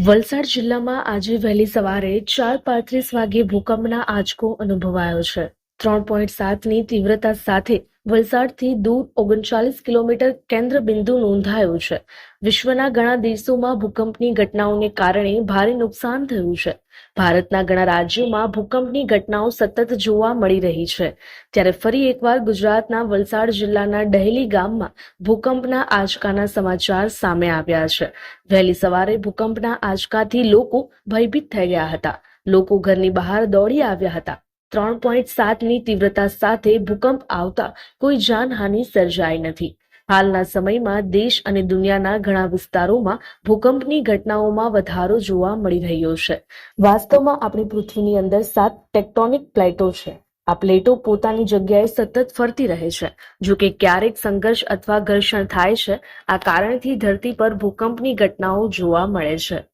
વલસાડ જિલ્લામાં આજે વહેલી સવારે ચાર પાંત્રીસ વાગે ભૂકંપના આંચકો અનુભવાયો છે. ત્રણ પોઈન્ટ સાતની તીવ્રતા સાથે વલસાડથી દૂર ઓગણચાલીસ કિલોમીટર કેન્દ્ર બિંદુ નોંધાયું છે. વિશ્વના ઘણા દેશોમાં ભૂકંપની ઘટનાઓને કારણે ભારે નુકસાન થયું છે. ભારતના ઘણા રાજ્યોમાં ભૂકંપની ઘટનાઓ સતત જોવા મળી રહી છે. ત્યારે ફરી એકવાર ગુજરાતના વલસાડ જિલ્લાના ડહેલી ગામમાં ભૂકંપના આંચકાના સમાચાર સામે આવ્યા છે. વહેલી સવારે ભૂકંપના આંચકાથી લોકો ભયભીત થઈ ગયા હતા. લોકો ઘરની બહાર દોડી આવ્યા હતા. ત્રણ પોઈન્ટ સાતની તીવ્રતા સાથે ભૂકંપ આવતા કોઈ જાનહાનિ સર્જાઈ નથી. હાલના સમયમાં દેશ અને દુનિયાના ઘણા વિસ્તારોમાં ભૂકંપની ઘટનાઓમાં વધારો જોવા મળી રહ્યો છે. વાસ્તવમાં આપણી પૃથ્વીની અંદર સાત ટેક્ટોનિક પ્લેટો છે. આ પ્લેટો પોતાની જગ્યાએ સતત ફરતી રહે છે. જો કે ક્યારેક સંઘર્ષ અથવા ઘર્ષણ થાય છે, આ કારણથી ધરતી પર ભૂકંપની ઘટનાઓ જોવા મળે છે.